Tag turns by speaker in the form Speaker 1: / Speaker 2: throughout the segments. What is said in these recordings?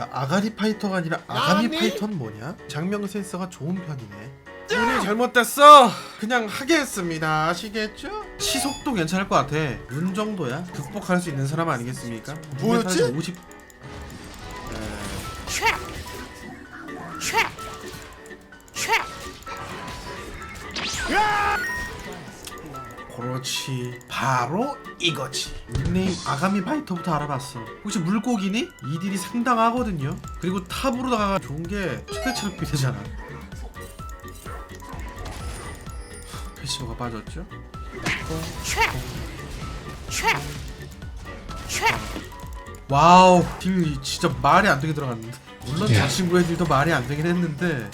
Speaker 1: 야, 아가리 파이터가 아니라 아가미 파이터는 뭐냐? 장명 센서가 좋은 편이네. 운이 잘못됐어. 그냥 하게 했습니다. 아시겠죠? 시속도 괜찮을 것 같아. 운 정도야. 극복할 수 있는 사람 아니겠습니까?
Speaker 2: 뭐였지?
Speaker 1: 50. 그렇지. 바로 이거지. 닉네임 아가미 파이터부터 알아봤어. 혹시 물고기니? 이 딜이 상당하거든요. 그리고 탑으로다가 좋은 게 최대 체력 비례잖아. 패시브가 빠졌죠? 와우 딜 진짜 말이 안 되게 들어갔는데 물론 저 친구의 딜도 말이 안 되긴 했는데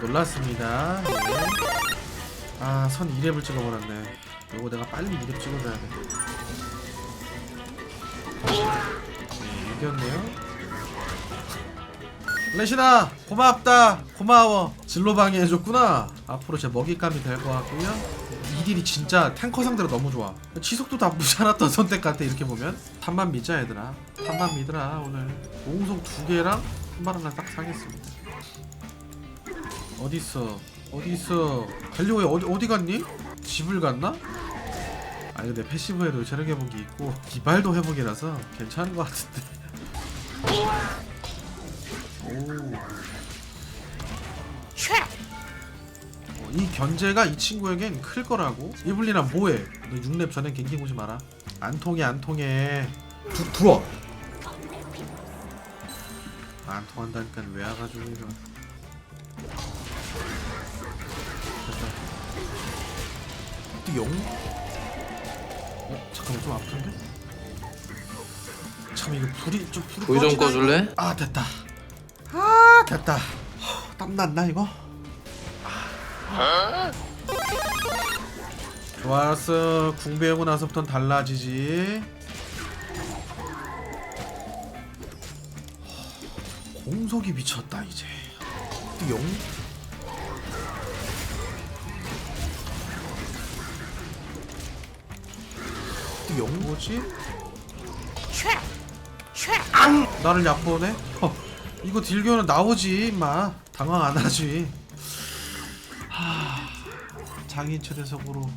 Speaker 1: 놀랐습니다. 네. 아 선 2렙을 찍어버렸네. 이거 내가 빨리 2렙 찍어줘야 돼. 네, 이겼네요. 레시나 고맙다. 고마워. 진로 방해해줬구나. 앞으로 제 먹잇감이 될 것 같고요. 이 딜이 진짜 탱커 상대로 너무 좋아. 지속도 나쁘지 않았던 선택 같아 이렇게 보면. 탑만 믿자 얘들아. 탑만 믿으라 오늘. 오공성 두 개랑 한발 하나 딱 사겠습니다 어딨어 어딨어 갈려고 어디, 어디 갔니? 집을 갔나? 아 근데 패시브에도 체력 회복이 있고 기발도 회복이라서 괜찮은 것 같은데 오. 어, 이 견제가 이 친구에겐 클 거라고? 이블리나 뭐해? 너 6렙 전엔 갱킹 오지 마라. 안 통해 안 통해. 두, 들어. 안 통한다니까 왜 와가지고 이거. 띠용. 어 잠깐만 좀 아픈데? 참 이거 불이 좀 불이
Speaker 3: 불좀
Speaker 1: 꺼지나,
Speaker 3: 꺼줄래?
Speaker 1: 아 됐다. 아 됐다. 허, 땀 났나 이거? 좋았어. 궁 배우고 나서부터는 달라지지. 허, 공속이 미쳤다 이제. 띠용. 띠용 뭐지? 앙! 나를 약보네? 허, 이거 딜교는 나오지 임마 당황 안 하지 하... 장인 최대석으로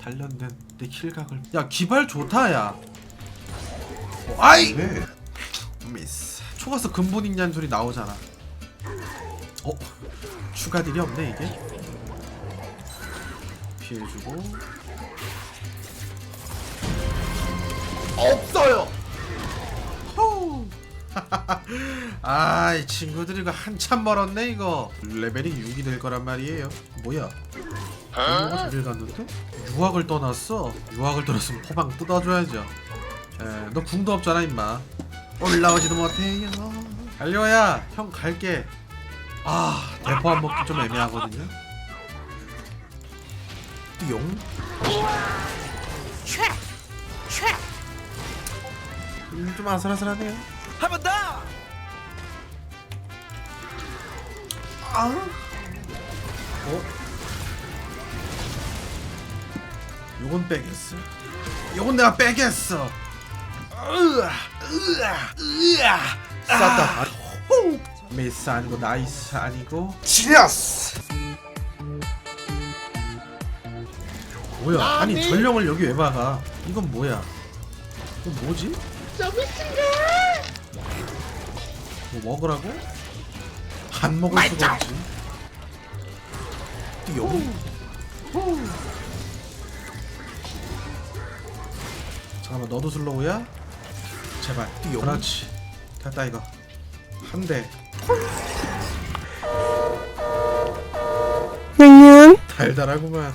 Speaker 1: 단련된 내 킬각을 야 기발 좋다 야 어, 아이!
Speaker 2: 네.
Speaker 1: 미스 초가스 근본 있냐는 소리 나오잖아 어? 추가 딜이 없네 이게 피해주고
Speaker 2: 없어요.
Speaker 1: 아, 이 친구들이 이거 한참 멀었네 이거. 레벨이 6이 될 거란 말이에요. 뭐야? 이거가 저길 갔는데? 유학을 떠났어. 유학을 떠났으면 포방 뜯어줘야죠. 에, 너 궁도 없잖아 임마. 올라오지도 못해요. 달려야 형 갈게. 아, 대포 안 먹기 좀 애매하거든요. 띠용. 음, 좀 아슬아슬하네요.
Speaker 2: 한 번 더.
Speaker 1: 아. 어? 요건 빼겠어. 요건 내가 빼겠어. 으아, 으아, 으아. 쌌다. 아, 호. 미스 아니고 나이스 아니고
Speaker 2: 지니어스.
Speaker 1: 뭐야? 아니 전령을 여기 왜 박아? 이건 뭐야? 이건 뭐지? 뭐 먹으라고? 안 먹을 수가 없지. 띠용. 잠깐만 너도 슬로우야? 제발 띠용. 그렇지. 됐다 이거. 한 대. 달달하구만.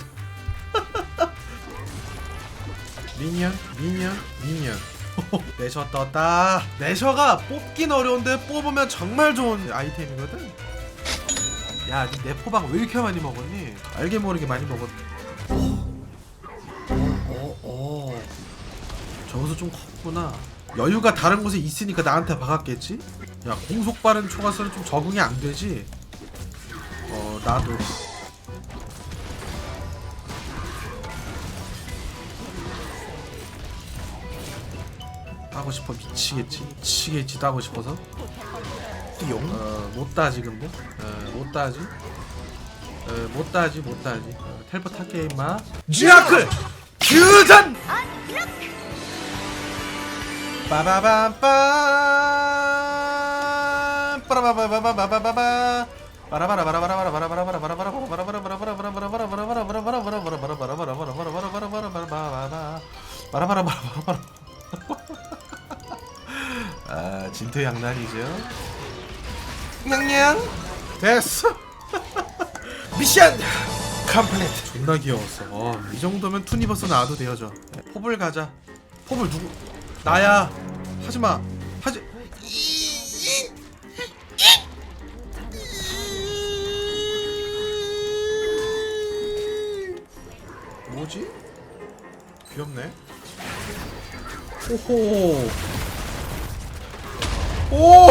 Speaker 1: 미니언, 미니언, 미니언. 내셔 떴다. 내셔가 뽑긴 어려운데 뽑으면 정말 좋은 아이템이거든. 야, 니내 포방 왜 이렇게 많이 먹었니? 알게 모르게 많이 먹었. 어, 어, 어. 저기서 좀 컸구나. 여유가 다른 곳에 있으니까 나한테 박았겠지? 야, 공속 빠른 초가스는 좀 적응이 안 되지? 어, 나도. 따고 싶어 미치겠지. 미치겠지 따고 싶어서. 띠용 어못 따지 근데 어 못 따지? 어 못 따지 못 따지. 어, 텔포 탈게 임마. 쥐라클! 규전! 빠바밤빰 빠라바바바바바바바 아 진퇴양난이죠. 냥냥! 됐어! 미션! 컴플리트! 존나 귀여웠어 어, 이 정도면 투니버스 나와도 되어져. 포블 가자. 포블 누구? 나야! 하지마! 하지! 뭐지? 귀엽네. 오호 오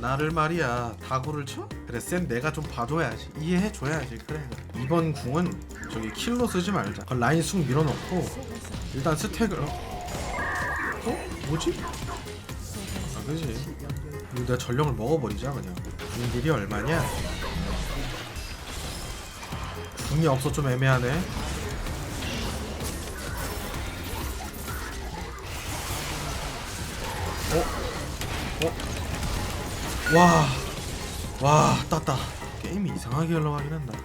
Speaker 1: 나를 말이야 다구를 쳐? 그래 쌤 내가 좀 봐줘야지 이해해줘야지 그래 이번 궁은 저기 킬로 쓰지 말자 그 라인 쑥 밀어넣고 일단 스택을 어? 어? 뭐지? 아 그지 이거 내가 전령을 먹어버리자 그냥 궁딜이 얼마냐? 궁이 없어 좀 애매하네 어? 어? 와, 와, 땄다. 게임이 이상하게 흘러가긴 한다.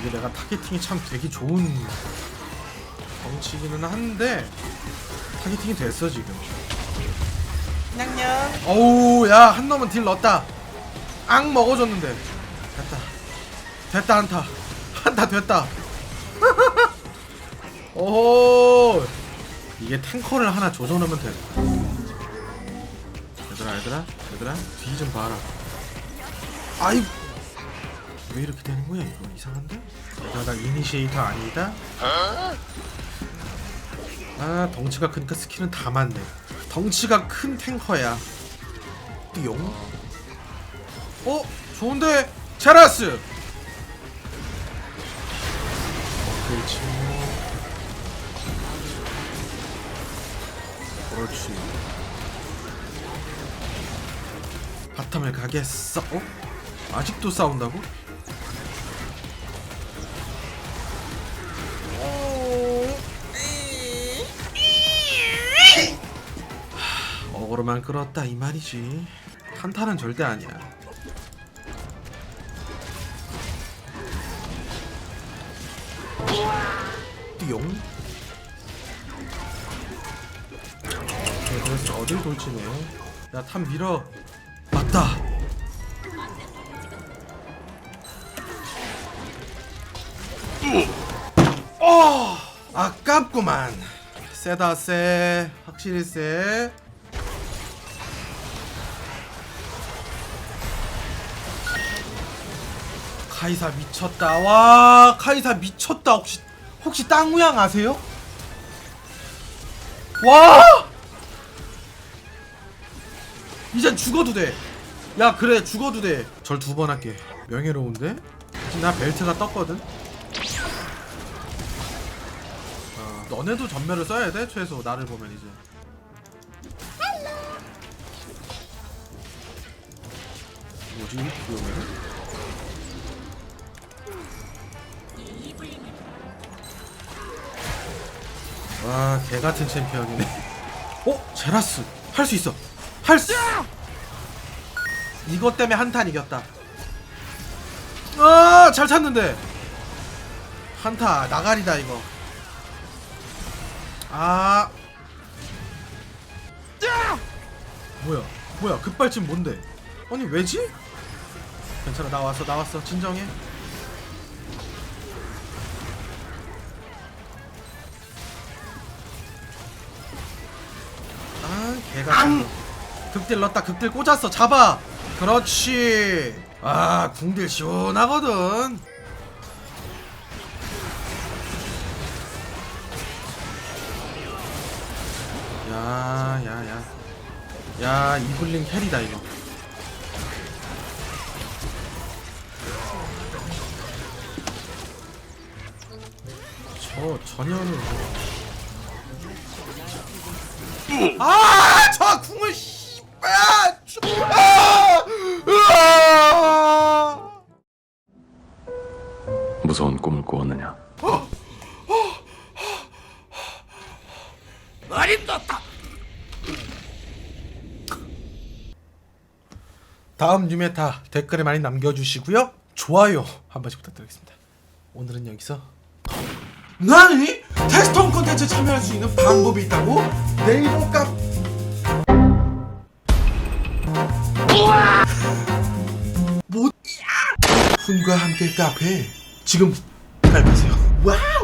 Speaker 1: 이게 내가 타겟팅이 참 되게 좋은 덩치기는 한데 타겟팅이 됐어 지금. 냥냥. 어우, 야, 한 놈은 딜 넣었다. 앙 먹어줬는데. 됐다. 됐다 한타. 한타 됐다. 오호. 이게 탱커를 하나 조져놓으면 돼. 얘들아 얘들아 얘들아 뒤 좀 봐라 아이 왜 이렇게 되는 거야 이거 이상한데? 야, 나 이니시에이터 아니다? 아 덩치가 크니까 스킬은 다 맞네 덩치가 큰 탱커야 띠용 어? 좋은데? 제라스! 어, 그렇지 그렇지 바텀을 가겠어? 어? 아직도 싸운다고? 하, 어그로만 끌었다 이 말이지 한타는 절대 아니야 띠용 그래서 어딜 돌지네 야탑 밀어 맞다. 어 아깝구만. 세다 세. 확실히 세. 카이사 미쳤다. 와 카이사 미쳤다. 혹시 혹시 땅우양 아세요? 와! 이젠 죽어도 돼. 야 그래 죽어도 돼. 절 두 번 할게. 명예로운데? 나 벨트가 떴거든. 어, 너네도 전멸을 써야 돼 최소 나를 보면 이제. 뭐지 그러면? 와 개같은 챔피언이네. 어 제라스 할 수 있어. 할 수. 이것 때문에 한탄 이겼다. 아, 잘 찼는데. 한타 나가리다 이거. 아. 뭐야? 뭐야? 급발진 뭔데? 아니 왜지? 괜찮아 나왔어 나왔어 진정해. 아 개가. 극딜 넣었다 극딜 꽂았어 잡아 그렇지. 아 궁딜 시원하거든. 야야야. 야 이블린 캐리다 이거. 저 전혀는 뭐- 아,
Speaker 2: 꿈을 꾸었느냐?
Speaker 1: 다음 뉴메타 댓글에 많이 남겨주시고요. 좋아요 한 번씩 부탁드리겠습니다. 오늘은 여기서 나니 테스트홈 콘텐츠 참여할 수 있는 방법이 있다고 네이버 카못 훈과 함께 카페 지금 가입하세요. 와.